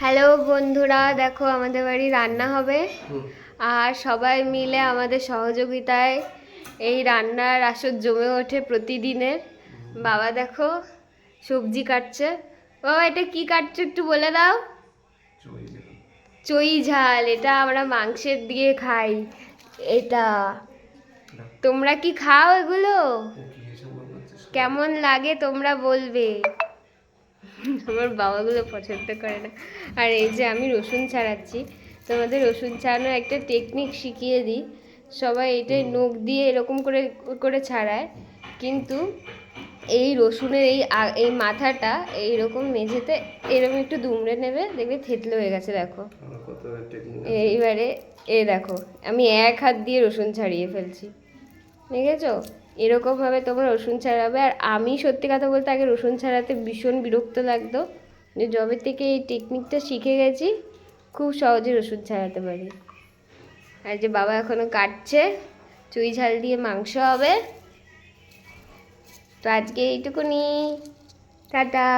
Hello বন্ধুরা দেখো আমাদের বাড়ি রান্না হবে। আর সবাই মিলে আমাদের সহযোগিতায় এই রান্নার আসর জমে ওঠে প্রতিদিনের বাবা দেখো সবজি কাটছে। বাবা এটা কি কাটছো একটু বলে দাও। চই ঝাল। এটা আমরা মাংসের দিয়ে খাই। এটা। তোমরা কি খাও এগুলো? কেমন লাগে তোমরা বলবে। আমার বাবাগুলো পছন্দ করে না। আর এই যে আমি রসুন ছাড়াচ্ছি তোমাদের রসুন ছাড়ানোর একটা টেকনিক শিখিয়ে দিই। সবাই এটাই নখ দিয়ে এরকম করে করে ছাড়ায়। কিন্তু এই রসুনের এই এই মাথাটা এইরকম মেঝেতে এরকম একটু দুমড়ে নেবে দেখবে থেতলে হয়ে গেছে দেখো। এইবারে এ দেখো আমি এক হাত দিয়ে রসুন ছাড়িয়ে ফেলছি। দেখেছ? এরকমভাবে তোমার রসুন ছাড়াবে। আর আমি সত্যি কথা বলতে আগে রসুন ছাড়াতে ভীষণ বিরক্ত লাগতো। যে জবে থেকে এই টেকনিকটা শিখে গেছি, খুব সহজে রসুন ছাড়াতে পারি। আর যে বাবা এখনও কাটছে, চুই ঝাল দিয়ে মাংস হবে। তো আজকে এইটুকুনি। টাটা।